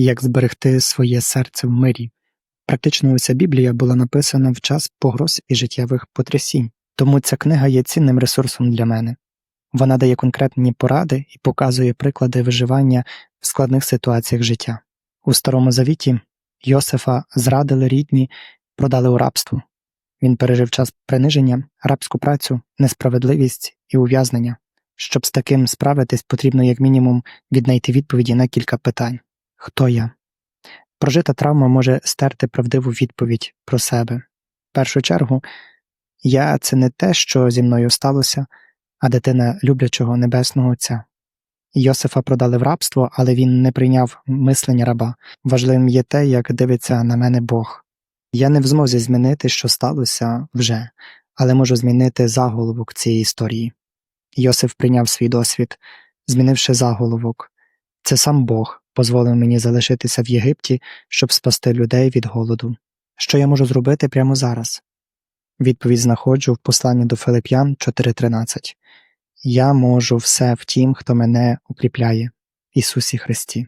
Як зберегти своє серце в мирі. Практично уся Біблія була написана в час погроз і життєвих потрясінь, тому ця книга є цінним ресурсом для мене. Вона дає конкретні поради і показує приклади виживання в складних ситуаціях життя. У Старому Завіті Йосифа зрадили рідні, продали у рабство. Він пережив час приниження, рабську працю, несправедливість і ув'язнення. Щоб з таким справитись, потрібно як мінімум віднайти відповіді на кілька питань: хто я? Прожита травма може стерти правдиву відповідь про себе. В першу чергу, я це не те, що зі мною сталося, а дитина люблячого небесного Отця. Йосифа продали в рабство, але він не прийняв мислення раба. Важливим є те, як дивиться на мене Бог. Я не в змозі змінити, що сталося вже, але можу змінити заголовок цієї історії. Йосиф прийняв свій досвід, змінивши заголовок. Це сам Бог дозволив мені залишитися в Єгипті, щоб спасти людей від голоду. Що я можу зробити прямо зараз? Відповідь знаходжу в посланні до Филип'ян 4.13. Я можу все в тім, хто мене укріпляє, Ісусі Христі.